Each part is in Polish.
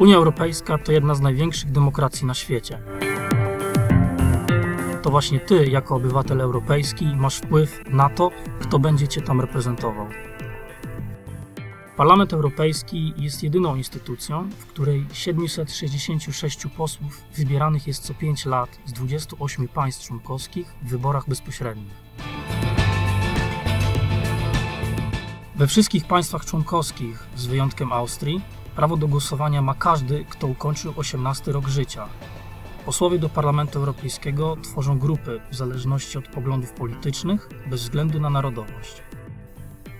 Unia Europejska to jedna z największych demokracji na świecie. To właśnie ty, jako obywatel europejski, masz wpływ na to, kto będzie cię tam reprezentował. Parlament Europejski jest jedyną instytucją, w której 766 posłów wybieranych jest co 5 lat z 28 państw członkowskich w wyborach bezpośrednich. We wszystkich państwach członkowskich, z wyjątkiem Austrii, prawo do głosowania ma każdy, kto ukończył 18 rok życia. Posłowie do Parlamentu Europejskiego tworzą grupy w zależności od poglądów politycznych, bez względu na narodowość.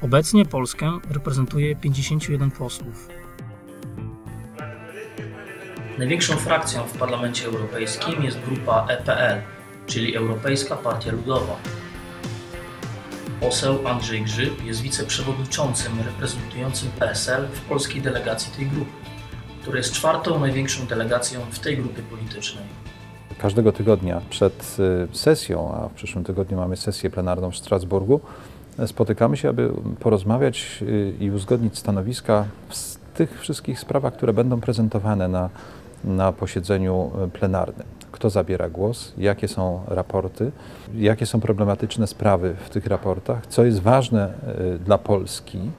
Obecnie Polskę reprezentuje 51 posłów. Największą frakcją w Parlamencie Europejskim jest grupa EPL, czyli Europejska Partia Ludowa. Poseł Andrzej Grzyb jest wiceprzewodniczącym reprezentującym PSL w polskiej delegacji tej grupy, która jest czwartą największą delegacją w tej grupie politycznej. Każdego tygodnia przed y, sesją, a w przyszłym tygodniu mamy sesję plenarną w Strasburgu, spotykamy się, aby porozmawiać y, i uzgodnić stanowiska w tych wszystkich sprawach, które będą prezentowane na, na posiedzeniu y, plenarnym. Kto zabiera głos, jakie są raporty, jakie są problematyczne sprawy w tych raportach, co jest ważne y, dla Polski.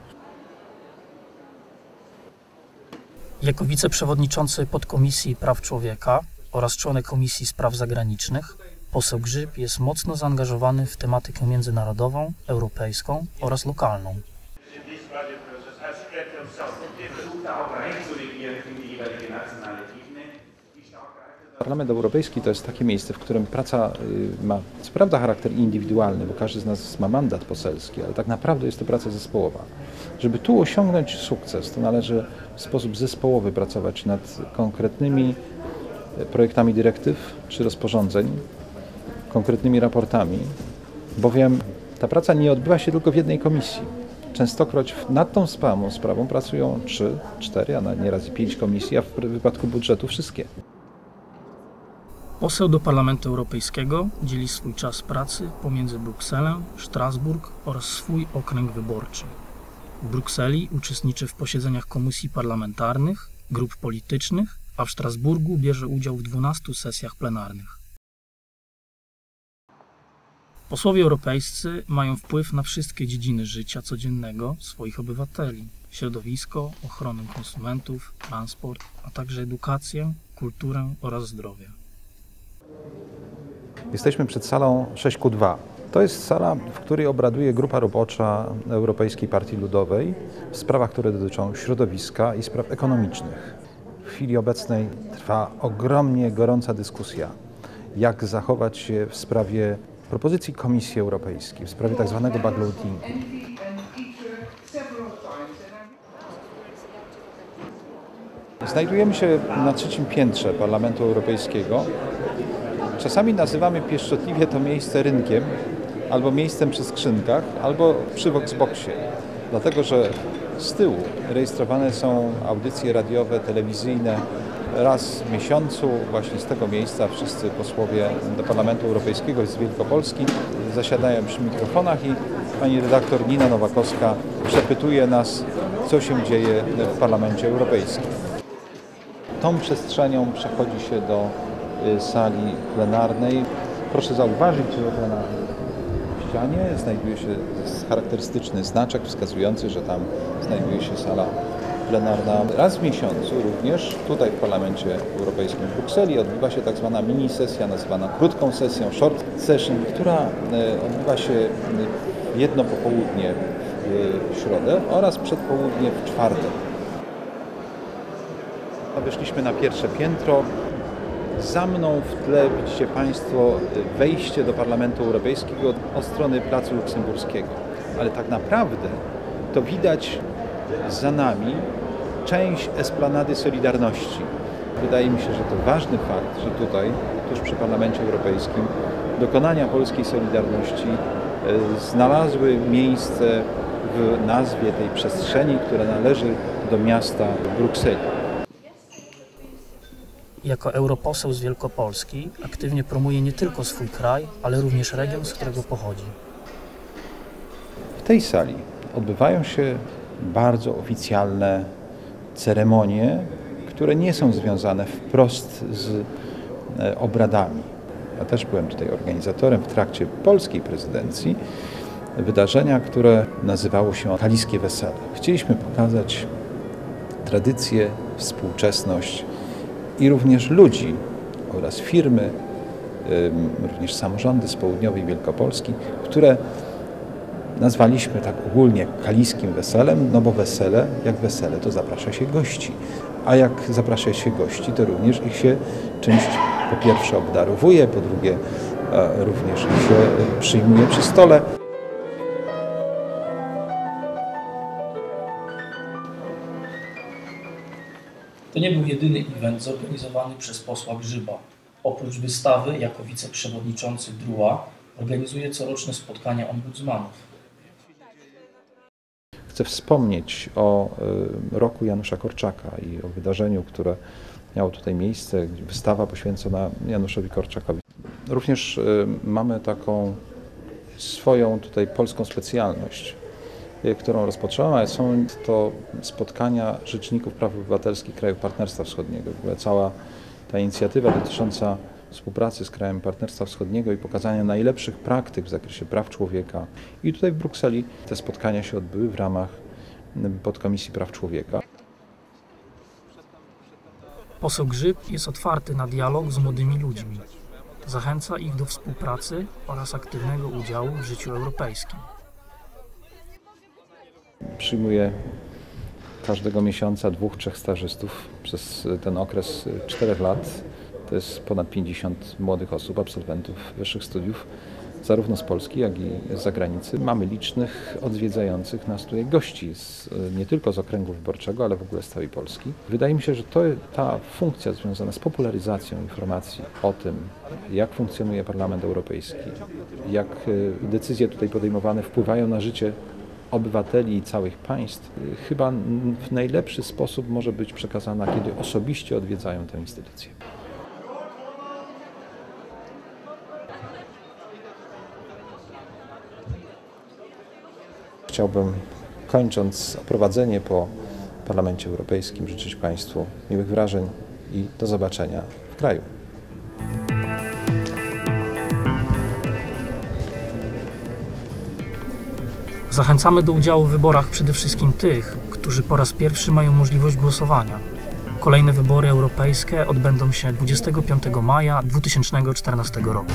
Jako wiceprzewodniczący podkomisji praw człowieka oraz członek Komisji Spraw Zagranicznych Poseł Grzyb jest mocno zaangażowany w tematykę międzynarodową, europejską oraz lokalną. Parlament Europejski to jest takie miejsce, w którym praca y, ma co prawda charakter indywidualny, bo każdy z nas ma mandat poselski, ale tak naprawdę jest to praca zespołowa. Żeby tu osiągnąć sukces, to należy w sposób zespołowy pracować nad konkretnymi y, projektami dyrektyw czy rozporządzeń, konkretnymi raportami, bowiem ta praca nie odbywa się tylko w jednej komisji. Częstokroć nad tą sprawą, sprawą pracują trzy, cztery, a nieraz i pięć komisji, a w wypadku budżetu wszystkie. Poseł do Parlamentu Europejskiego dzieli swój czas pracy pomiędzy Brukselę, Strasburg oraz swój okręg wyborczy. W Brukseli uczestniczy w posiedzeniach komisji parlamentarnych, grup politycznych, a w Strasburgu bierze udział w 12 sesjach plenarnych. Posłowie europejscy mają wpływ na wszystkie dziedziny życia codziennego swoich obywateli: środowisko, ochronę konsumentów, transport, a także edukację, kulturę oraz zdrowie. Jesteśmy przed salą 6Q2. To jest sala, w której obraduje grupa robocza Europejskiej Partii Ludowej w sprawach, które dotyczą środowiska i spraw ekonomicznych. W chwili obecnej trwa ogromnie gorąca dyskusja, jak zachować się w sprawie propozycji Komisji Europejskiej w sprawie tzw. Tak backloadingu. Znajdujemy się na trzecim piętrze Parlamentu Europejskiego. Czasami nazywamy pieszczotliwie to miejsce rynkiem, albo miejscem przy skrzynkach, albo przy Voxboxie, dlatego że z tyłu rejestrowane są audycje radiowe, telewizyjne, raz w miesiącu właśnie z tego miejsca wszyscy posłowie do Parlamentu Europejskiego z Wielkopolski zasiadają przy mikrofonach i pani redaktor Nina Nowakowska przepytuje nas, co się dzieje w Parlamencie Europejskim. Tą przestrzenią przechodzi się do sali plenarnej. Proszę zauważyć, że na ścianie znajduje się charakterystyczny znaczek wskazujący, że tam znajduje się sala plenarna. Raz w miesiącu również tutaj w Parlamencie Europejskim w Brukseli odbywa się tak zwana mini sesja nazywana krótką sesją, short session, która e, odbywa się jedno popołudnie w środę oraz przedpołudnie w czwartek. Weszliśmy na pierwsze piętro. Za mną w tle widzicie Państwo wejście do Parlamentu Europejskiego od strony Placu Luksemburskiego. Ale tak naprawdę to widać za nami część esplanady Solidarności. Wydaje mi się, że to ważny fakt, że tutaj, tuż przy Parlamencie Europejskim, dokonania polskiej Solidarności e, znalazły miejsce w nazwie tej przestrzeni, która należy do miasta Brukseli. Jako europoseł z Wielkopolski aktywnie promuje nie tylko swój kraj, ale również region, z którego pochodzi. W tej sali odbywają się bardzo oficjalne ceremonie, które nie są związane wprost z e, obradami. Ja też byłem tutaj organizatorem w trakcie polskiej prezydencji wydarzenia, które nazywało się Kaliskie Wesele. Chcieliśmy pokazać tradycję, współczesność i również ludzi oraz firmy, również samorządy z południowej Wielkopolski, które nazwaliśmy tak ogólnie kaliskim weselem, no bo wesele, jak wesele, to zaprasza się gości. A jak zaprasza się gości, to również ich się czymś po pierwsze obdarowuje, po drugie również ich się przyjmuje przy stole. To nie był jedyny event zorganizowany przez posła Grzyba. Oprócz wystawy, jako wiceprzewodniczący DRUA, organizuje coroczne spotkania ombudsmanów. Chcę wspomnieć o y, roku Janusza Korczaka i o wydarzeniu, które miało tutaj miejsce, wystawa poświęcona Januszowi Korczakowi. Również y, mamy taką swoją tutaj polską specjalność, którą rozpoczęłam, są to spotkania rzeczników praw obywatelskich krajów Partnerstwa Wschodniego. W ogóle cała ta inicjatywa dotycząca współpracy z krajem Partnerstwa Wschodniego i pokazania najlepszych praktyk w zakresie praw człowieka. I tutaj w Brukseli te spotkania się odbyły w ramach Podkomisji Praw Człowieka. Poseł Grzyb jest otwarty na dialog z młodymi ludźmi. Zachęca ich do współpracy oraz aktywnego udziału w życiu europejskim. Przyjmuję każdego miesiąca dwóch, trzech stażystów przez ten okres czterech lat. To jest ponad 50 młodych osób, absolwentów wyższych studiów, zarówno z Polski, jak i z zagranicy. Mamy licznych odwiedzających nas tutaj gości, z, nie tylko z okręgu wyborczego, ale w ogóle z całej Polski. Wydaje mi się, że to, ta funkcja związana z popularyzacją informacji o tym, jak funkcjonuje Parlament Europejski, jak e, decyzje tutaj podejmowane wpływają na życie obywateli całych państw, chyba w najlepszy sposób może być przekazana, kiedy osobiście odwiedzają tę instytucję. Chciałbym, kończąc oprowadzenie po Parlamencie Europejskim, życzyć Państwu miłych wrażeń i do zobaczenia w kraju. Zachęcamy do udziału w wyborach przede wszystkim tych, którzy po raz pierwszy mają możliwość głosowania. Kolejne wybory europejskie odbędą się 25 maja 2014 roku.